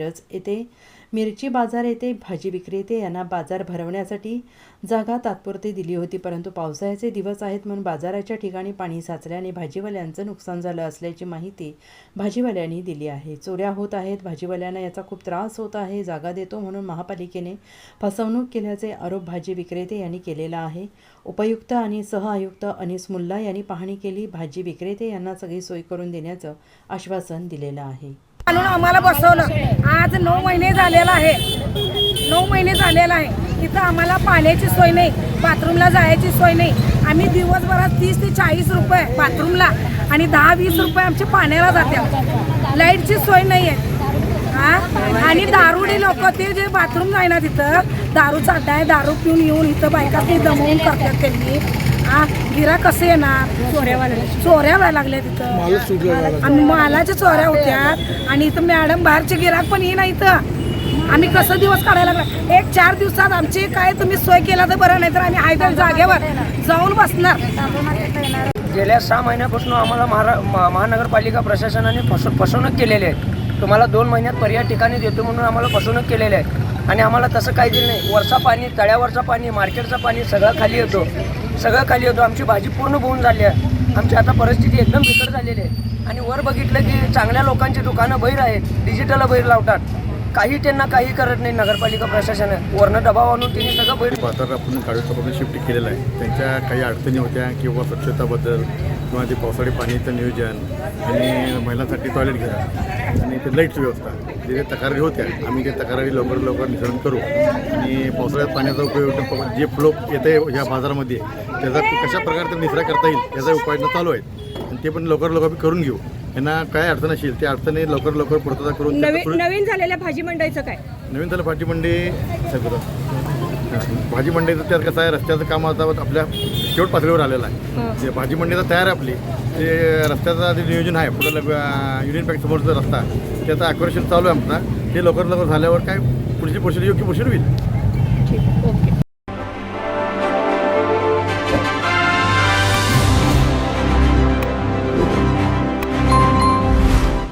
मिरज येथे मिरची बाजार येथे भाजी विक्रेते यांना बाजार भरवण्यासाठी जागा तात्पुरती दिली होती. परंतु पावसाळ्याचे दिवस आहेत म्हणून बाजाराच्या ठिकाणी पाणी साचल्याने भाजीवाल्यांचं नुकसान झालं असल्याची माहिती भाजीवाल्यांनी दिली आहे. चोऱ्या होत आहेत. भाजीवाल्यांना याचा खूप त्रास होत आहे. जागा देतो म्हणून महापालिकेने फसवणूक केल्याचे आरोप भाजी विक्रेते यांनी केलेला आहे. उपयुक्त आणि सहआयुक्त अनिस मुल्ला यांनी पाहणी केली. भाजी विक्रेते यांना सगळी सोय करून देण्याचं आश्वासन दिलेलं आहे. आणून आम्हाला बसवलं. आज नऊ महिने झालेला आहे. नऊ महिने झालेला आहे. इथं आम्हाला पाण्याची सोय नाही बाथरूमला जायची सोय नाही. आम्ही दिवसभरात तीस ते चाळीस रुपये बाथरूमला आणि दहा वीस रुपये आमचे पाण्याला जाते लाईटची सोय नाही आहे हा? आणि दारुडी लोक ते जे बाथरूम आहे ना तिथं दारू आहे दारू पिऊन येऊन इथं बायका ते दमवून करतात त्यांनी. हा? गिरा कसे येणार? चोऱ्या चोऱ्या व्हायला लागल्या तिथं. आणि मालाच्या चोऱ्या होत्या. आणि इथं मॅडम बाहेरचे गिराक पण येईना इथं. आम्ही कसं दिवस काढायला लागला? एक चार दिवसात आमची काय तुम्ही सोय केला तर बरं नाही तर आम्ही आयदर जागेवर जाऊन बसणार. गेल्या सहा महिन्यापासून आम्हाला महारा महा- महानगरपालिका प्रशासनाने फस फसवणूक केलेली आहे. तुम्हाला दोन महिन्यात पर्याय ठिकाणी देतो म्हणून आम्हाला फसवणूक केलेली आहे. आणि आम्हाला तसं काही दिलं नाही. वरचा पाणी तळ्यावरचं पाणी मार्केटचं पाणी सगळं खाली येतो. सगळं खाली येतो. आमची भाजी पूर्ण बोवून झाली आहे. आमची आता परिस्थिती एकदम बिकट झालेली आहे. आणि वर बघितलं की चांगल्या लोकांची दुकानं बैर आहेत. डिजिटल बैर लावतात. काही त्यांना काही करत नाही नगरपालिका प्रशासन वरनं दबाव आणून त्यांनी सगळं बैर बाजार आपण काळूसाहेबांनी शिफ्ट केलेलं आहे. त्यांच्या काही अडचणी होत्या किंवा स्वच्छताबद्दल किंवा ते पावसाळी पाणीचं नियोजन आणि महिलांसाठी टॉयलेट घेणं आणि ते लाईटची व्यवस्था जे काही तक्रारी होत्या आम्ही ते तक्रारी लवकर लवकर निवारण करू. आणि पावसाळ्यात पाण्याचा उपयोग जे फ्लो येते ह्या बाजारामध्ये त्याचा कशा प्रकारे ते निचरा करता येईल याचा उपाययोजना चालू आहेत. आणि ते पण लवकर लवकर करून घेऊ. यांना काय अडचण असेल त्या अडचणी लवकर लवकर पूर्तता करून नवीन झालेल्या भाजी मंडईचं काय? नवीन झालं भाजी मंडी. भाजी मंडईचं त्यात कसं आहे रस्त्याचं काम आता आपल्या शेवट पातळीवर आलेलं आहे. जे भाजी मंडईचा तयार आहे आपली ते रस्त्याचं जे नियोजन आहे पुढं युनियन बँक समोरचा रस्ता त्याचं ॲक्युरेशन चालू आहे आमचा. ते लवकर लवकर झाल्यावर काय पुढची प्रोसिजर योग्य प्रोसिजर होईल?